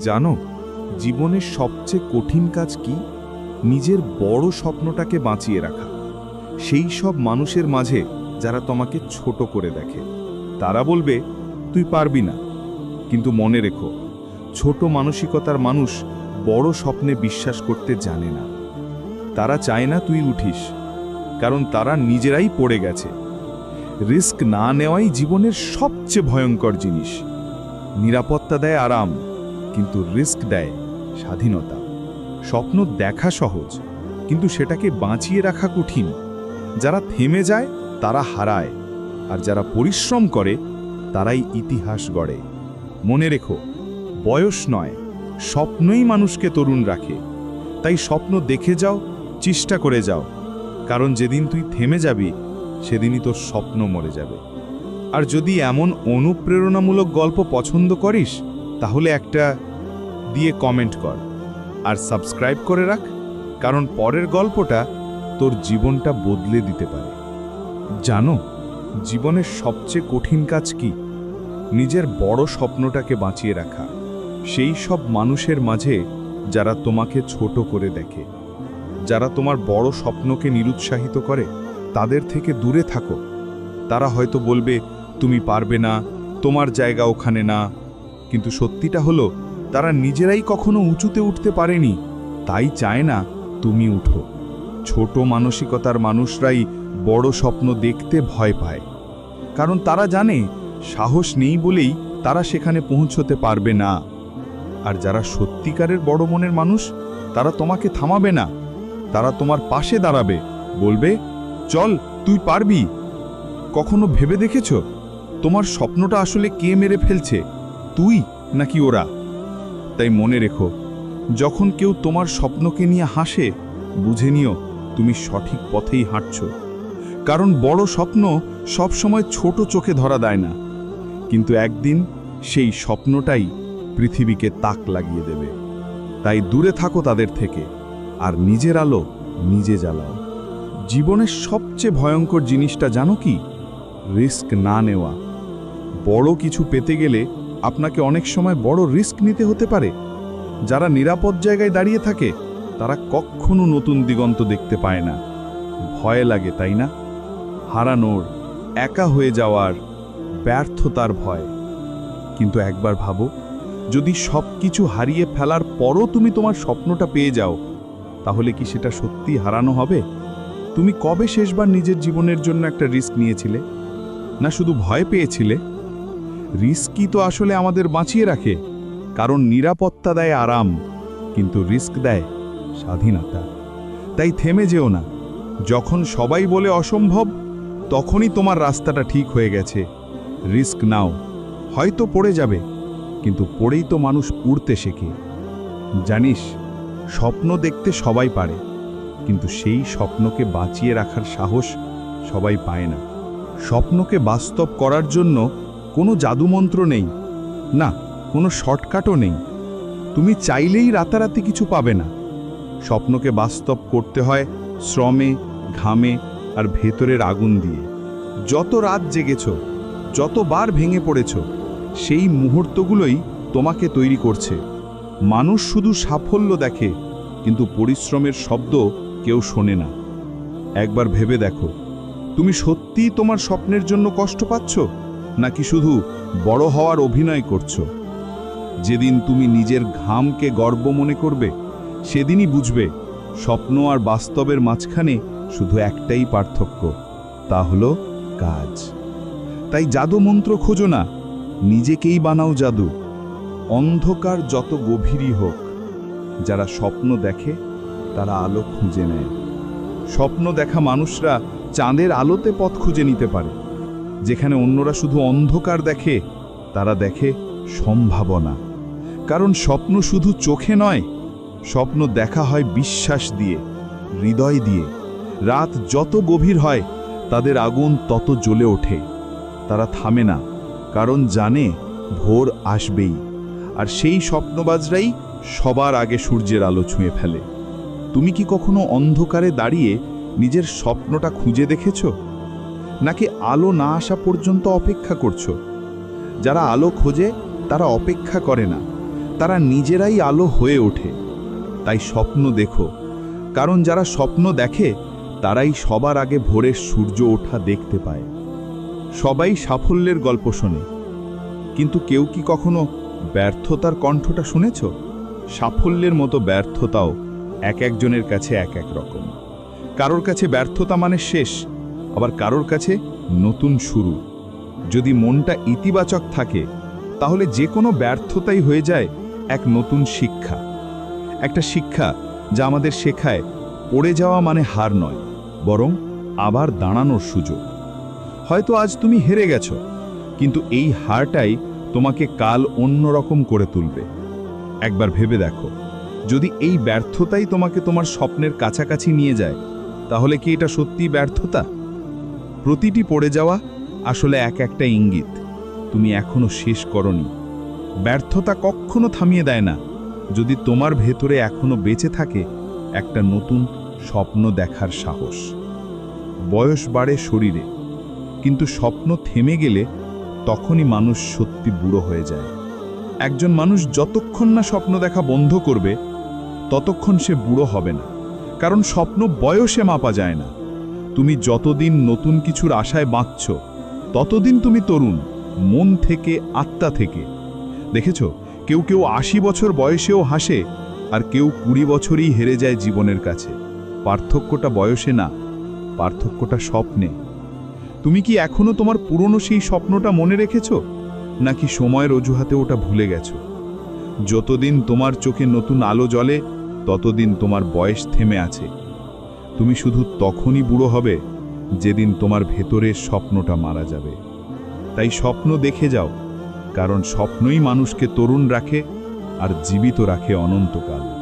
জানো, জীবনের সবচেয়ে কঠিন কাজ কি? নিজের বড় স্বপ্নটাকে বাঁচিয়ে রাখা। সেই সব মানুষের মাঝে যারা তোমাকে ছোট করে দেখে, তারা বলবে, তুই পারবি না। কিন্তু মনে রেখো, ছোট মানসিকতার মানুষ বড় স্বপ্নে বিশ্বাস করতে জানে না। তারা চায় না তুই উঠিস, কারণ তারা নিজেরাই পড়ে গেছে। রিস্ক না নেওয়াই জীবনের সবচেয়ে ভয়ঙ্কর জিনিস। নিরাপত্তা দেয় আরাম কিন্তু রিস্ক দেয় স্বাধীনতা। স্বপ্ন দেখা সহজ, কিন্তু সেটাকে বাঁচিয়ে রাখা কঠিন। যারা থেমে যায়, তারা হারায়, আর যারা পরিশ্রম করে, তারাই ইতিহাস গড়ে। মনে রেখো, বয়স নয়, স্বপ্নই মানুষকে তরুণ রাখে। তাই স্বপ্ন দেখে যাও, চেষ্টা করে যাও। কারণ যেদিন তুই থেমে যাবি, সেদিনই তোর স্বপ্ন মরে যাবে। আর যদি এমন অনুপ্রেরণামূলক গল্প পছন্দ করিস, তাহলে একটা দিয়ে কমেন্ট কর। আর সাবস্ক্রাইব করে রাখ, কারণ পরের গল্পটা তোর জীবনটা বদলে দিতে পারে। জানো, জীবনের সবচেয়ে কঠিন কাজ কি? নিজের বড় স্বপ্নটাকে বাঁচিয়ে রাখা। সেই সব মানুষের মাঝে যারা তোমাকে ছোট করে দেখে, যারা তোমার বড় স্বপ্নকে নিরুৎসাহিত করে, তাদের থেকে দূরে থাকো। তারা হয়তো বলবে, তুমি পারবে না, তোমার জায়গা ওখানে না। কিন্তু সত্যিটা হলো তারা নিজেরাই কখনো উঁচুতে উঠতে পারেনি। তাই চায় না তুমি উঠো। ছোট মানসিকতার মানুষরাই বড় স্বপ্ন দেখতে ভয় পায়। কারণ তারা জানে, সাহস নেই বলেই তারা সেখানে পৌঁছতে পারবে না। আর যারা সত্যিকারের বড় মনের মানুষ, তারা তোমাকে থামাবে না। তারা তোমার পাশে দাঁড়াবে, বলবে, চল, তুই পারবি। কখনো ভেবে দেখেছ? তোমার স্বপ্নটা আসলে কে মেরে ফেলছে? তুই নাকি ওরা? তাই মনে রেখো, যখন কেউ তোমার স্বপ্নকে নিয়ে হাসে, বুঝে নিও তুমি সঠিক পথেই হাঁটছ। কারণ বড় স্বপ্ন সবসময় ছোট চোখে ধরা দেয় না। কিন্তু একদিন সেই স্বপ্নটাই পৃথিবীকে তাক লাগিয়ে দেবে। তাই দূরে থাকো তাদের থেকে, আর নিজের আলো নিজে জ্বালাও। জীবনের সবচেয়ে ভয়ঙ্কর জিনিসটা জানো কি? রিস্ক না নেওয়া। বড় কিছু পেতে গেলে আপনাকে অনেক সময় বড় রিস্ক নিতে হতে পারে। যারা নিরাপদ জায়গায় দাঁড়িয়ে থাকে, তারা কখনো নতুন দিগন্ত দেখতে পায় না। ভয় লাগে, তাই না? হারানোর, একা হয়ে যাওয়ার ব্যর্থতার ভয়। কিন্তু একবার ভাবো, যদি সব কিছু হারিয়ে ফেলার পরও তুমি তোমার স্বপ্নটা পেয়ে যাও, তাহলে কি সেটা সত্যি হারানো হবে? তুমি কবে শেষবার নিজের জীবনের জন্য একটা রিস্ক নিয়েছিলে? না শুধু ভয় পেয়েছিলে? রিস্কই তো আসলে আমাদের বাঁচিয়ে রাখে। কারণ নিরাপত্তা দেয় আরাম, কিন্তু রিস্ক দেয় স্বাধীনতা। তাই থেমে যেও না। যখন সবাই বলে অসম্ভব, তখনই তোমার রাস্তাটা ঠিক হয়ে গেছে। রিস্ক নাও। হয়তো পড়ে যাবে, কিন্তু পড়েই তো মানুষ উড়তে শেখে। জানিস, স্বপ্ন দেখতে সবাই পারে, কিন্তু সেই স্বপ্নকে বাঁচিয়ে রাখার সাহস সবাই পায় না। স্বপ্নকে বাস্তব করার জন্য কোনো জাদুমন্ত্র নেই। না, কোনো শর্টকাটও নেই। তুমি চাইলেই রাতারাতি কিছু পাবে না। স্বপ্নকে বাস্তব করতে হয় শ্রমে, ঘামে আর ভেতরের আগুন দিয়ে। যত রাত জেগেছ, যতবার ভেঙে পড়েছ, সেই মুহূর্তগুলোই তোমাকে তৈরি করছে। মানুষ শুধু সাফল্য দেখে, কিন্তু পরিশ্রমের শব্দ কেউ শোনে না। একবার ভেবে দেখো, তুমি সত্যিই তোমার স্বপ্নের জন্য কষ্ট পাচ্ছ? নাকি শুধু বড় হওয়ার অভিনয় করছ? যেদিন তুমি নিজের ঘামকে গর্ব মনে করবে, সেদিনই বুঝবে স্বপ্ন আর বাস্তবের মাঝখানে শুধু একটাই পার্থক্য, তা হলো কাজ। তাই জাদু মন্ত্র খোঁজো না, নিজেকেই বানাও জাদু। অন্ধকার যত গভীরই হোক, যারা স্বপ্ন দেখে, তারা আলো খুঁজে নেয়। স্বপ্ন দেখা মানুষরা চাঁদের আলোতে পথ খুঁজে নিতে পারে। যেখানে অন্যরা শুধু অন্ধকার দেখে, তারা দেখে সম্ভাবনা। কারণ স্বপ্ন শুধু চোখে নয়, স্বপ্ন দেখা হয় বিশ্বাস দিয়ে, হৃদয় দিয়ে। রাত যত গভীর হয়, তাদের আগুন তত জ্বলে ওঠে। তারা থামে না, কারণ জানে ভোর আসবেই। আর সেই স্বপ্নবাজরাই সবার আগে সূর্যের আলো ছুঁয়ে ফেলে। তুমি কি কখনো অন্ধকারে দাঁড়িয়ে নিজের স্বপ্নটা খুঁজে দেখেছ? নাকি আলো না আসা পর্যন্ত অপেক্ষা করছ? যারা আলো খোঁজে, তারা অপেক্ষা করে না। তারা নিজেরাই আলো হয়ে ওঠে। তাই স্বপ্ন দেখো। কারণ যারা স্বপ্ন দেখে, তারাই সবার আগে ভোরের সূর্য ওঠা দেখতে পায়। সবাই সাফল্যের গল্প শোনে। কিন্তু কেউ কি কখনো ব্যর্থতার কণ্ঠটা শুনেছ? সাফল্যের মতো ব্যর্থতাও এক একজনের কাছে এক এক রকম। কারোর কাছে ব্যর্থতা মানে শেষ আবার কারোর কাছে নতুন শুরু। যদি মনটা ইতিবাচক থাকে, তাহলে যে কোনো ব্যর্থতাই হয়ে যায় এক নতুন শিক্ষা। একটা শিক্ষা যা আমাদের শেখায়, পড়ে যাওয়া মানে হার নয়, বরং আবার দাঁড়ানোর সুযোগ। হয়তো আজ তুমি হেরে গেছো, কিন্তু এই হারটাই তোমাকে কাল অন্যরকম করে তুলবে। একবার ভেবে দেখো, যদি এই ব্যর্থতাই তোমাকে তোমার স্বপ্নের কাছাকাছি নিয়ে যায়, তাহলে কি এটা সত্যি ব্যর্থতা? প্রতিটি পড়ে যাওয়া আসলে এক একটা ইঙ্গিত। তুমি এখনও শেষ করনি। ব্যর্থতা কখনো থামিয়ে দেয় না। যদি তোমার ভেতরে এখনও বেঁচে থাকে, একটা নতুন স্বপ্ন দেখার সাহস। বয়স বাড়ে শরীরে, কিন্তু স্বপ্ন থেমে গেলে তখনই মানুষ সত্যি বুড়ো হয়ে যায়। একজন মানুষ যতক্ষণ না স্বপ্ন দেখা বন্ধ করবে, ততক্ষণ সে বুড়ো হবে না। কারণ স্বপ্ন বয়সে মাপা যায় না। তুমি যতদিন নতুন কিছুর আশায় বাঁচছ, ততদিন তুমি তরুণ, মন থেকে, আত্মা থেকে। দেখেছ, কেউ কেউ আশি বছর বয়সেও হাসে আর কেউ কুড়ি বছরই হেরে যায় জীবনের কাছে। পার্থক্যটা বয়সে না, পার্থক্যটা স্বপ্নে। তুমি কি এখনও তোমার পুরনো সেই স্বপ্নটা মনে রেখেছ, নাকি সময়ের অজুহাতে ওটা ভুলে গেছো? যতদিন তোমার চোখে নতুন আলো জ্বলে, ততদিন তোমার বয়স থেমে আছে। তুমি শুধু তখনই বুড়ো হবে যেদিন তোমার ভেতরের স্বপ্নটা মারা যাবে। তাই স্বপ্ন দেখে যাও, কারণ স্বপ্নই মানুষকে তরুণ রাখে আর জীবিত রাখে অনন্তকাল।